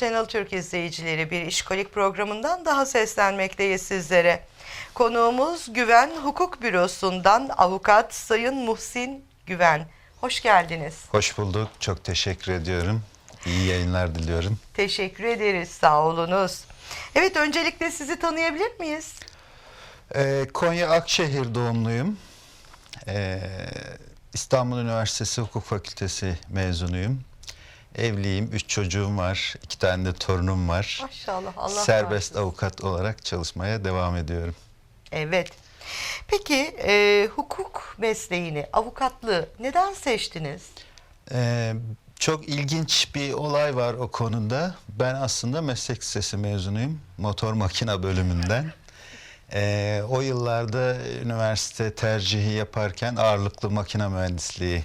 Channel Türk izleyicileri. Bir işkolik programından daha seslenmekteyiz sizlere. Konuğumuz Güven Hukuk Bürosu'ndan avukat Sayın Muhsin Güven. Hoş geldiniz. Hoş bulduk. Çok teşekkür ediyorum. İyi yayınlar diliyorum. Teşekkür ederiz. Sağ olunuz. Evet öncelikle sizi tanıyabilir miyiz? Ee, Konya Akşehir doğumluyum. Ee, İstanbul Üniversitesi Hukuk Fakültesi mezunuyum. Evliyim, üç çocuğum var, iki tane de torunum var. Maşallah Allah Serbest bağışlasın. avukat olarak çalışmaya devam ediyorum. Evet. Peki e, hukuk mesleğini, avukatlığı neden seçtiniz? Ee, çok ilginç bir olay var o konuda. Ben aslında meslek lisesi mezunuyum. Motor makina bölümünden. Ee, o yıllarda üniversite tercihi yaparken ağırlıklı makine mühendisliği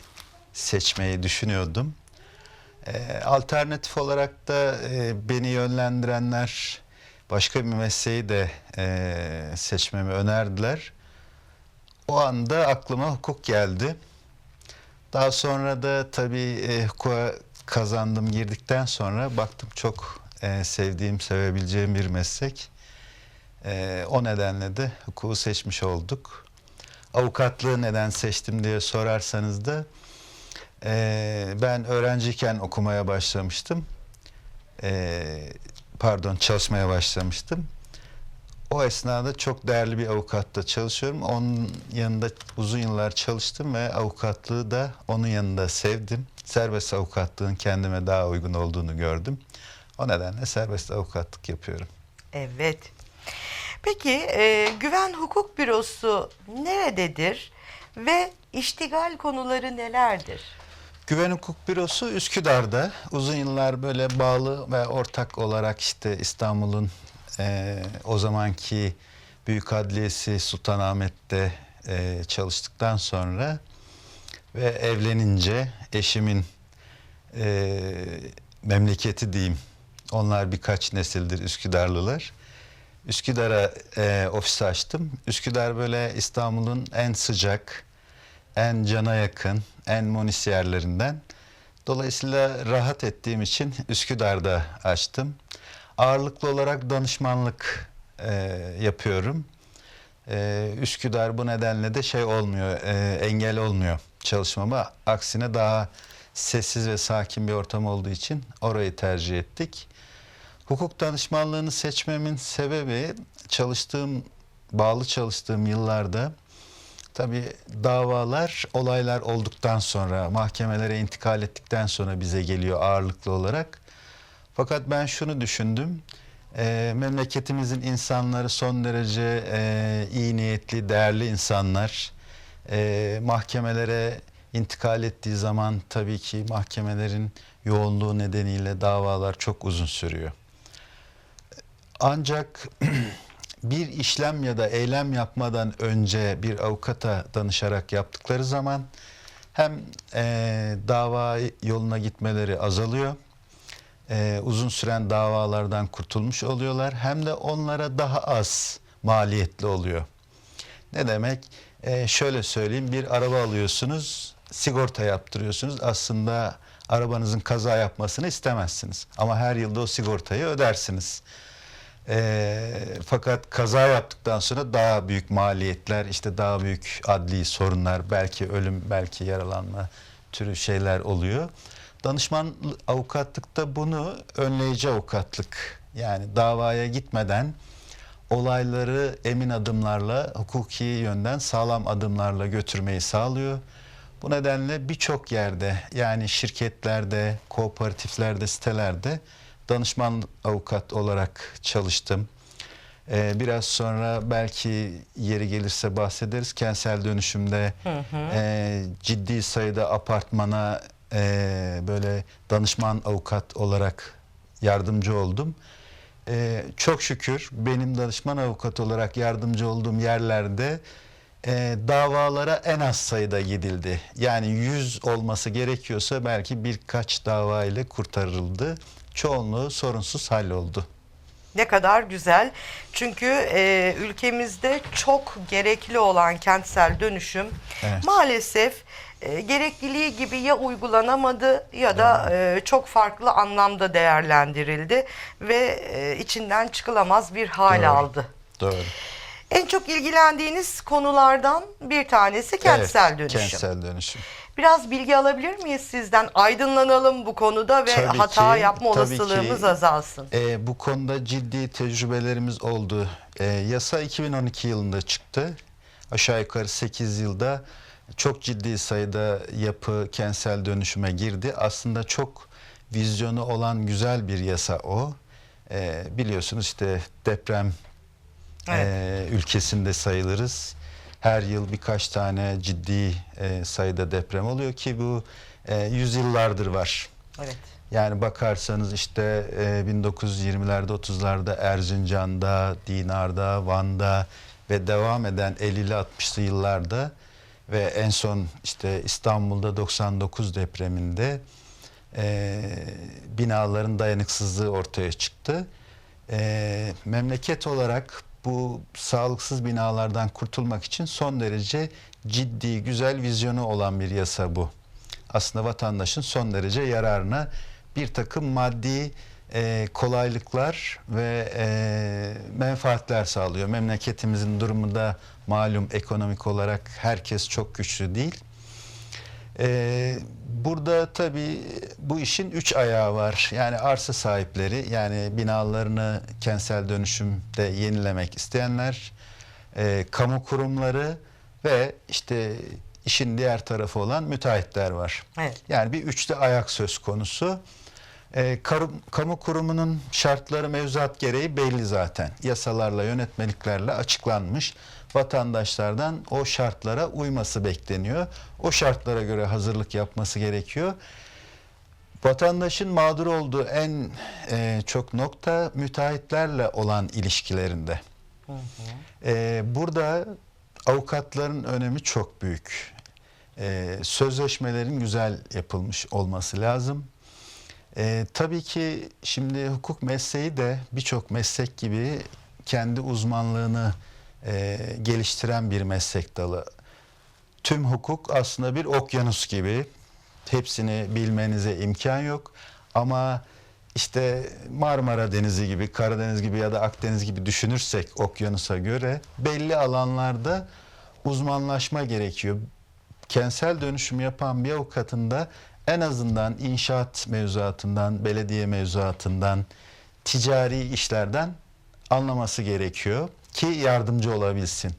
seçmeyi düşünüyordum. Ee, alternatif olarak da e, beni yönlendirenler başka bir mesleği de e, seçmemi önerdiler. O anda aklıma hukuk geldi. Daha sonra da tabii e, hukuka kazandım girdikten sonra baktım çok e, sevdiğim, sevebileceğim bir meslek. E, o nedenle de hukuku seçmiş olduk. Avukatlığı neden seçtim diye sorarsanız da e, ben öğrenciyken okumaya başlamıştım. E, pardon çalışmaya başlamıştım. O esnada çok değerli bir avukatla çalışıyorum. Onun yanında uzun yıllar çalıştım ve avukatlığı da onun yanında sevdim. Serbest avukatlığın kendime daha uygun olduğunu gördüm. O nedenle serbest avukatlık yapıyorum. Evet. Peki e, Güven Hukuk Bürosu nerededir ve iştigal konuları nelerdir? Güven Hukuk Bürosu Üsküdar'da. Uzun yıllar böyle bağlı ve ortak olarak işte İstanbul'un e, o zamanki Büyük Adliyesi Sultanahmet'te e, çalıştıktan sonra ve evlenince eşimin e, memleketi diyeyim. Onlar birkaç nesildir Üsküdarlılar. Üsküdar'a e, ofis açtım. Üsküdar böyle İstanbul'un en sıcak, en cana yakın, en monis yerlerinden. Dolayısıyla rahat ettiğim için Üsküdar'da açtım. Ağırlıklı olarak danışmanlık e, yapıyorum. E, Üsküdar bu nedenle de şey olmuyor, e, engel olmuyor çalışmama. Aksine daha sessiz ve sakin bir ortam olduğu için orayı tercih ettik. Hukuk danışmanlığını seçmemin sebebi çalıştığım, bağlı çalıştığım yıllarda tabii davalar, olaylar olduktan sonra, mahkemelere intikal ettikten sonra bize geliyor ağırlıklı olarak. Fakat ben şunu düşündüm, e, memleketimizin insanları son derece e, iyi niyetli, değerli insanlar. E, mahkemelere intikal ettiği zaman tabii ki mahkemelerin yoğunluğu nedeniyle davalar çok uzun sürüyor. Ancak bir işlem ya da eylem yapmadan önce bir avukata danışarak yaptıkları zaman hem e, dava yoluna gitmeleri azalıyor, e, uzun süren davalardan kurtulmuş oluyorlar, hem de onlara daha az maliyetli oluyor. Ne demek? E, şöyle söyleyeyim, bir araba alıyorsunuz, sigorta yaptırıyorsunuz. Aslında arabanızın kaza yapmasını istemezsiniz. Ama her yılda o sigortayı ödersiniz. E, fakat kaza yaptıktan sonra daha büyük maliyetler, işte daha büyük adli sorunlar, belki ölüm, belki yaralanma türü şeyler oluyor. Danışman avukatlıkta bunu önleyici avukatlık yani davaya gitmeden olayları emin adımlarla, hukuki yönden sağlam adımlarla götürmeyi sağlıyor. Bu nedenle birçok yerde yani şirketlerde, kooperatiflerde, sitelerde danışman avukat olarak çalıştım. Ee, biraz sonra belki yeri gelirse bahsederiz. Kentsel dönüşümde e, ciddi sayıda apartmana e, böyle danışman avukat olarak yardımcı oldum. E, çok şükür benim danışman avukat olarak yardımcı olduğum yerlerde e, davalara en az sayıda gidildi. Yani 100 olması gerekiyorsa belki birkaç dava ile kurtarıldı. Çoğunluğu sorunsuz halloldu. Ne kadar güzel. Çünkü e, ülkemizde çok gerekli olan kentsel dönüşüm Evet. maalesef e, gerekliliği gibi ya uygulanamadı ya da e, çok farklı anlamda değerlendirildi ve e, içinden çıkılamaz bir hal Doğru. aldı. Doğru. En çok ilgilendiğiniz konulardan bir tanesi kentsel Evet, dönüşüm. Kentsel dönüşüm. Biraz bilgi alabilir miyiz sizden? Aydınlanalım bu konuda ve Tabii hata ki, yapma tabii olasılığımız ki. azalsın. Ee, bu konuda ciddi tecrübelerimiz oldu. Ee, yasa 2012 yılında çıktı. Aşağı yukarı 8 yılda çok ciddi sayıda yapı kentsel dönüşüme girdi. Aslında çok vizyonu olan güzel bir yasa o. Ee, biliyorsunuz işte deprem Evet. e, ülkesinde sayılırız. Her yıl birkaç tane ciddi e, sayıda deprem oluyor ki bu e, yüzyıllardır var. Evet. Yani bakarsanız işte e, 1920'lerde 30'larda Erzincan'da, Dinar'da, Van'da ve devam eden 50'li 60'lı yıllarda ve en son işte İstanbul'da 99 depreminde e, binaların dayanıksızlığı ortaya çıktı. E, memleket olarak bu sağlıksız binalardan kurtulmak için son derece ciddi, güzel vizyonu olan bir yasa bu aslında vatandaşın son derece yararına bir takım maddi e, kolaylıklar ve e, menfaatler sağlıyor. Memleketimizin durumu da malum ekonomik olarak herkes çok güçlü değil. E, burada tabii bu işin üç ayağı var. Yani arsa sahipleri yani binalarını kentsel dönüşümde yenilemek isteyenler, e, kamu kurumları ve işte işin diğer tarafı olan müteahhitler var. Evet. Yani bir üçlü ayak söz konusu. Ee, karum- kamu kurumunun şartları mevzuat gereği belli zaten. Yasalarla, yönetmeliklerle açıklanmış. Vatandaşlardan o şartlara uyması bekleniyor. O şartlara göre hazırlık yapması gerekiyor. Vatandaşın mağdur olduğu en e, çok nokta müteahhitlerle olan ilişkilerinde. Ee, burada avukatların önemi çok büyük. Ee, sözleşmelerin güzel yapılmış olması lazım. Ee, tabii ki şimdi hukuk mesleği de birçok meslek gibi kendi uzmanlığını e, geliştiren bir meslek dalı. Tüm hukuk aslında bir okyanus gibi. Hepsini bilmenize imkan yok. Ama işte Marmara Denizi gibi, Karadeniz gibi ya da Akdeniz gibi düşünürsek okyanusa göre belli alanlarda uzmanlaşma gerekiyor. Kentsel dönüşüm yapan bir avukatın da en azından inşaat mevzuatından, belediye mevzuatından, ticari işlerden anlaması gerekiyor ki yardımcı olabilsin.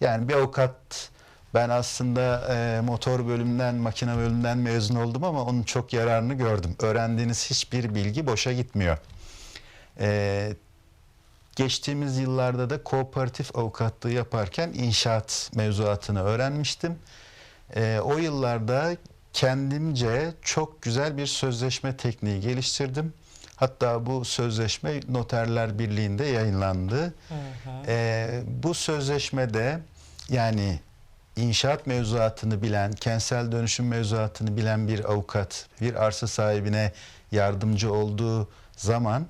Yani bir avukat ben aslında e, motor bölümünden, makine bölümünden mezun oldum ama onun çok yararını gördüm. Öğrendiğiniz hiçbir bilgi boşa gitmiyor. E, geçtiğimiz yıllarda da kooperatif avukatlığı yaparken inşaat mevzuatını öğrenmiştim. E, o yıllarda kendimce çok güzel bir sözleşme tekniği geliştirdim. Hatta bu sözleşme Noterler Birliği'nde yayınlandı. E, bu sözleşmede yani inşaat mevzuatını bilen, kentsel dönüşüm mevzuatını bilen bir avukat, bir arsa sahibine yardımcı olduğu zaman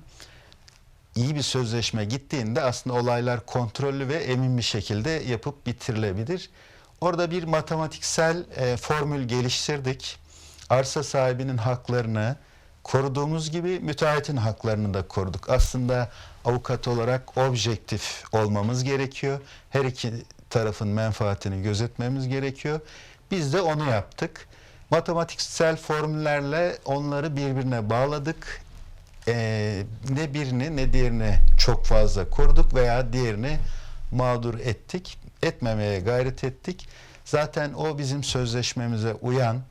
iyi bir sözleşme gittiğinde aslında olaylar kontrollü ve emin bir şekilde yapıp bitirilebilir. Orada bir matematiksel e, formül geliştirdik. Arsa sahibinin haklarını koruduğumuz gibi müteahhitin haklarını da koruduk. Aslında avukat olarak objektif olmamız gerekiyor. Her iki tarafın menfaatini gözetmemiz gerekiyor. Biz de onu yaptık. Matematiksel formüllerle onları birbirine bağladık. Ee, ne birini ne diğerini çok fazla koruduk veya diğerini mağdur ettik. Etmemeye gayret ettik. Zaten o bizim sözleşmemize uyan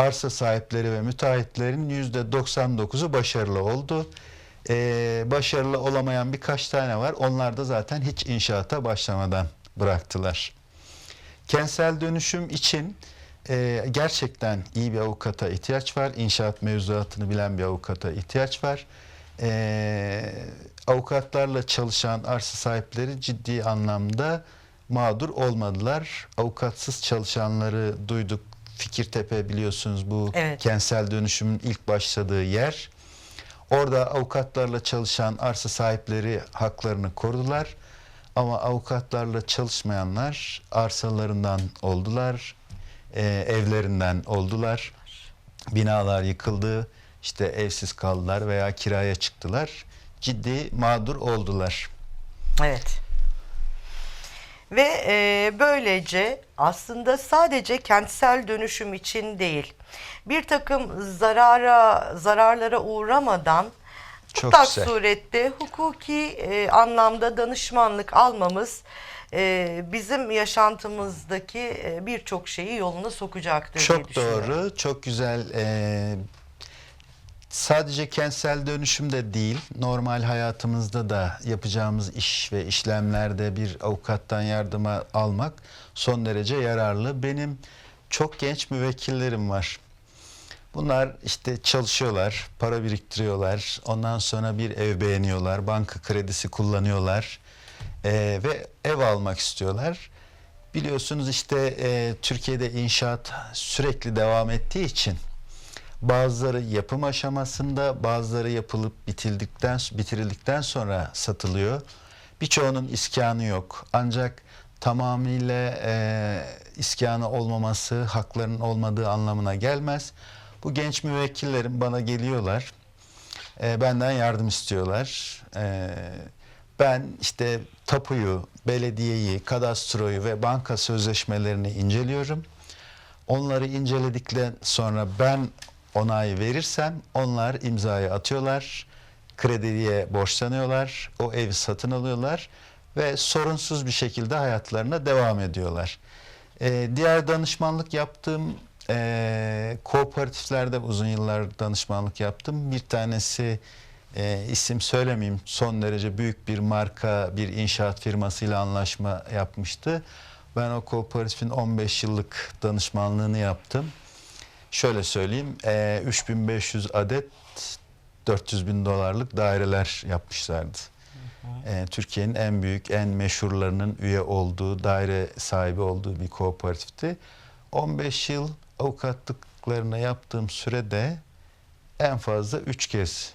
arsa sahipleri ve müteahhitlerin yüzde 99'u başarılı oldu. Ee, başarılı olamayan birkaç tane var. Onlar da zaten hiç inşaata başlamadan bıraktılar. Kentsel dönüşüm için e, gerçekten iyi bir avukata ihtiyaç var. İnşaat mevzuatını bilen bir avukata ihtiyaç var. E, avukatlarla çalışan arsa sahipleri ciddi anlamda mağdur olmadılar. Avukatsız çalışanları duyduk. Fikirtepe biliyorsunuz bu Evet. kentsel dönüşümün ilk başladığı yer. Orada avukatlarla çalışan arsa sahipleri haklarını korudular. Ama avukatlarla çalışmayanlar arsalarından oldular. e, evlerinden oldular. Binalar yıkıldı, işte evsiz kaldılar veya kiraya çıktılar. Ciddi mağdur oldular. Evet. Ve e, böylece aslında sadece kentsel dönüşüm için değil, bir takım zarara zararlara uğramadan Çok mutlak güzel. surette hukuki e, anlamda danışmanlık almamız e, bizim yaşantımızdaki e, birçok şeyi yoluna sokacaktır diye Çok düşünüyorum. doğru, çok güzel. Ee, sadece kentsel dönüşüm de değil, normal hayatımızda da yapacağımız iş ve işlemlerde bir avukattan yardıma almak son derece yararlı. Benim çok genç müvekkillerim var. Bunlar işte çalışıyorlar, para biriktiriyorlar, ondan sonra bir ev beğeniyorlar, banka kredisi kullanıyorlar ee, ve ev almak istiyorlar. Biliyorsunuz işte e, Türkiye'de inşaat sürekli devam ettiği için bazıları yapım aşamasında, bazıları yapılıp bitildikten bitirildikten sonra satılıyor. Birçoğunun iskanı yok. Ancak tamamıyla e, iskanı olmaması haklarının olmadığı anlamına gelmez. Bu genç müvekkillerim bana geliyorlar. E, benden yardım istiyorlar. E, ben işte tapuyu, belediyeyi, kadastroyu ve banka sözleşmelerini inceliyorum. Onları inceledikten sonra ben onay verirsem onlar imzayı atıyorlar. Krediye borçlanıyorlar. O evi satın alıyorlar ve sorunsuz bir şekilde hayatlarına devam ediyorlar. Ee, diğer danışmanlık yaptığım e, kooperatiflerde uzun yıllar danışmanlık yaptım. Bir tanesi e, isim söylemeyeyim son derece büyük bir marka bir inşaat firmasıyla anlaşma yapmıştı. Ben o kooperatifin 15 yıllık danışmanlığını yaptım. Şöyle söyleyeyim e, 3500 adet 400 bin dolarlık daireler yapmışlardı. E, Türkiye'nin en büyük, en meşhurlarının üye olduğu, daire sahibi olduğu bir kooperatifti. 15 yıl avukatlıklarına yaptığım sürede en fazla 3 kez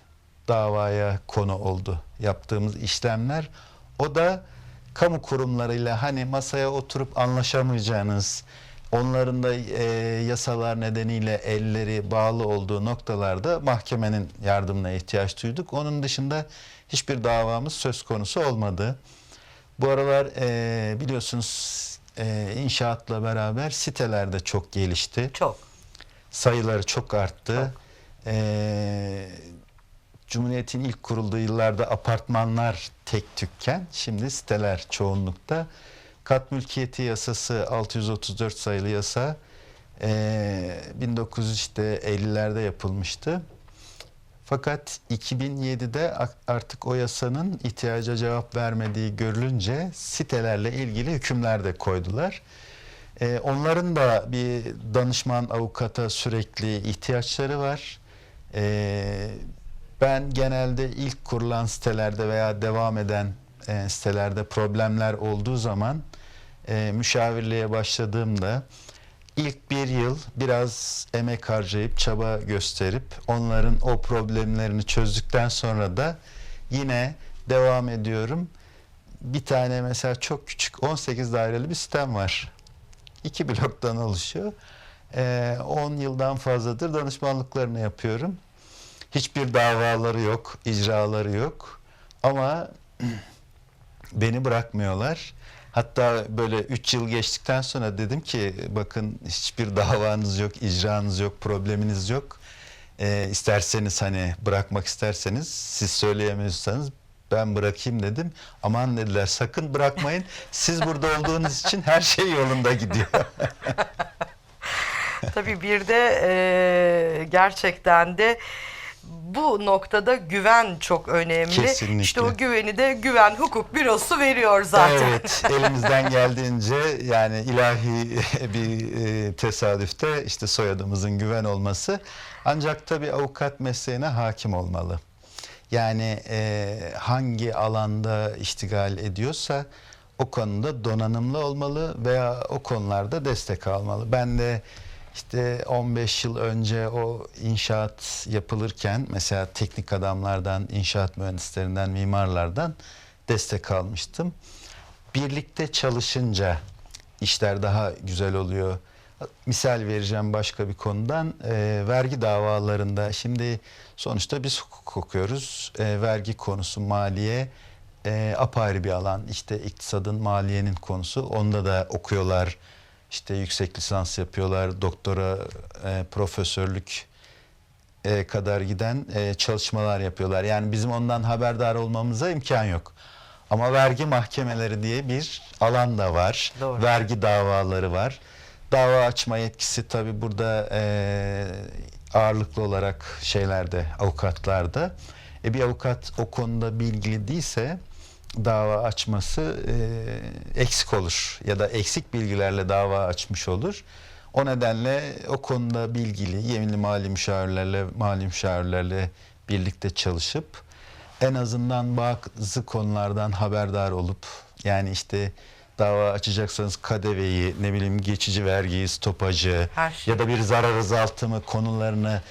davaya konu oldu yaptığımız işlemler. O da kamu kurumlarıyla hani masaya oturup anlaşamayacağınız, onların da e, yasalar nedeniyle elleri bağlı olduğu noktalarda mahkemenin yardımına ihtiyaç duyduk. Onun dışında hiçbir davamız söz konusu olmadı. Bu aralar e, biliyorsunuz e, inşaatla beraber siteler de çok gelişti Çok. sayıları çok arttı. Çok. Ee, Cumhuriyet'in ilk kurulduğu yıllarda apartmanlar tek tükken şimdi siteler çoğunlukta. Kat mülkiyeti yasası 634 sayılı yasa ee, 1950'lerde yapılmıştı. Fakat 2007'de a- artık o yasanın ihtiyaca cevap vermediği görülünce sitelerle ilgili hükümler de koydular. Ee, onların da bir danışman avukata sürekli ihtiyaçları var. Ee, ben genelde ilk kurulan sitelerde veya devam eden e, sitelerde problemler olduğu zaman e, müşavirliğe başladığımda ilk bir yıl biraz emek harcayıp çaba gösterip onların o problemlerini çözdükten sonra da yine devam ediyorum. Bir tane mesela çok küçük 18 daireli bir sitem var iki bloktan oluşuyor. 10 yıldan fazladır danışmanlıklarını yapıyorum. Hiçbir davaları yok, icraları yok. Ama beni bırakmıyorlar. Hatta böyle 3 yıl geçtikten sonra dedim ki bakın hiçbir davanız yok, icranız yok, probleminiz yok. Ee, isterseniz hani bırakmak isterseniz siz söyleyemiyorsanız ben bırakayım dedim. Aman dediler sakın bırakmayın. Siz burada olduğunuz için her şey yolunda gidiyor. Tabii bir de e, gerçekten de bu noktada güven çok önemli. Kesinlikle. İşte o güveni de Güven Hukuk Bürosu veriyor zaten. Evet, elimizden geldiğince yani ilahi bir e, tesadüfte işte soyadımızın güven olması. Ancak tabii avukat mesleğine hakim olmalı. Yani e, hangi alanda iştigal ediyorsa o konuda donanımlı olmalı veya o konularda destek almalı. Ben de işte 15 yıl önce o inşaat yapılırken mesela teknik adamlardan, inşaat mühendislerinden, mimarlardan destek almıştım. Birlikte çalışınca işler daha güzel oluyor. Misal vereceğim başka bir konudan. Ee, vergi davalarında şimdi sonuçta biz hukuk okuyoruz. Ee, vergi konusu maliye e, apayrı bir alan. İşte iktisadın maliyenin konusu. Onda da okuyorlar. İşte yüksek lisans yapıyorlar. Doktora, e, profesörlük e, kadar giden e, çalışmalar yapıyorlar. Yani bizim ondan haberdar olmamıza imkan yok. Ama vergi mahkemeleri diye bir alan da var. Doğru. Vergi davaları var. Dava açma yetkisi tabi burada e, ağırlıklı olarak şeylerde, avukatlarda. E, bir avukat o konuda bilgili değilse dava açması e, eksik olur ya da eksik bilgilerle dava açmış olur. O nedenle o konuda bilgili, yeminli mali müşavirlerle, mali müşavirlerle birlikte çalışıp en azından bazı konulardan haberdar olup yani işte dava açacaksanız KDV'yi, ne bileyim geçici vergiyi, stopajı şey. ya da bir zarar azaltımı konularını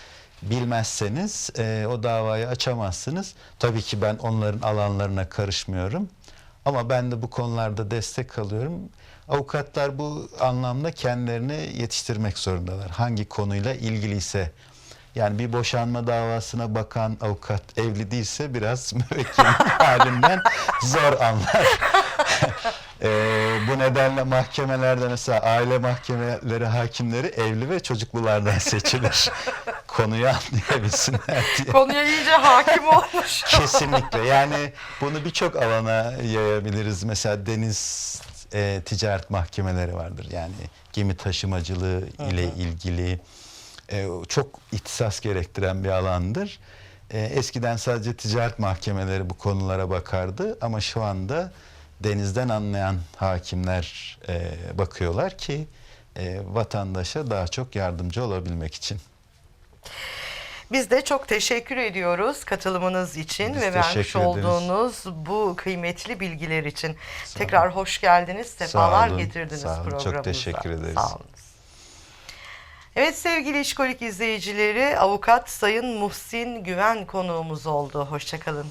bilmezseniz e, o davayı açamazsınız. Tabii ki ben onların alanlarına karışmıyorum. Ama ben de bu konularda destek alıyorum. Avukatlar bu anlamda kendilerini yetiştirmek zorundalar. Hangi konuyla ilgiliyse. Yani bir boşanma davasına bakan avukat evli değilse biraz müvekkilin halinden zor anlar. Ee, bu nedenle mahkemelerde mesela aile mahkemeleri hakimleri evli ve çocuklulardan seçilir. Konuyu anlayabilsinler diye. Konuya iyice hakim olmuş. Kesinlikle. Yani bunu birçok alana yayabiliriz. Mesela deniz e, ticaret mahkemeleri vardır. Yani gemi taşımacılığı ile ilgili e, çok ihtisas gerektiren bir alandır. E, eskiden sadece ticaret mahkemeleri bu konulara bakardı ama şu anda denizden anlayan hakimler e, bakıyorlar ki e, vatandaşa daha çok yardımcı olabilmek için. Biz de çok teşekkür ediyoruz katılımınız için Biz ve vermiş olduğunuz bu kıymetli bilgiler için. Sağ Tekrar hoş geldiniz, sefalar olun, getirdiniz sağ olun. Çok programımıza. teşekkür ederiz. Sağ olun. Evet sevgili İşkolik izleyicileri, avukat Sayın Muhsin Güven konuğumuz oldu. Hoşçakalın.